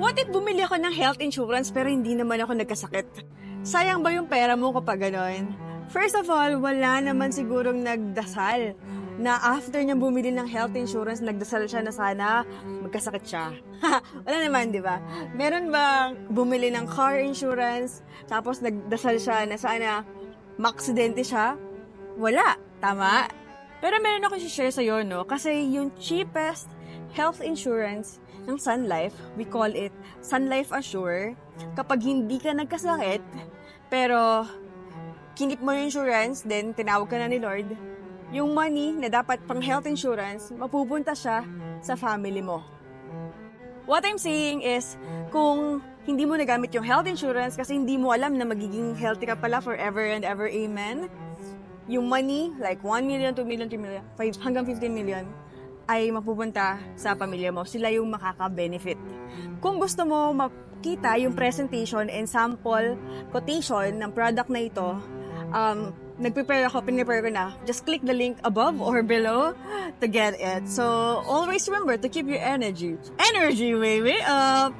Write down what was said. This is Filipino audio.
What if bumili ako ng health insurance pero hindi naman ako nagkasakit? Sayang ba yung pera mo kapag ganon? First of all, wala naman sigurong nagdasal na after niya bumili ng health insurance, nagdasal siya na sana magkasakit siya. wala naman, di ba? Meron bang bumili ng car insurance, tapos nagdasal siya na sana maksidente siya? Wala. Tama? Pero meron ako share sa'yo, no? Kasi yung cheapest health insurance ng Sun Life, we call it Sun Life Assure, kapag hindi ka nagkasakit, pero kinip mo yung insurance, then tinawag ka na ni Lord, yung money na dapat pang health insurance, mapupunta siya sa family mo. What I'm saying is, kung hindi mo nagamit yung health insurance kasi hindi mo alam na magiging healthy ka pala forever and ever, amen, yung money, like 1 million, 2 million, 3 million, 5, hanggang 15 million, ay mapupunta sa pamilya mo. Sila yung makaka-benefit. Kung gusto mo makita yung presentation and sample quotation ng product na ito, um, nag-prepare ako, pinrepare ko na. Just click the link above or below to get it. So, always remember to keep your energy. Energy, baby, up!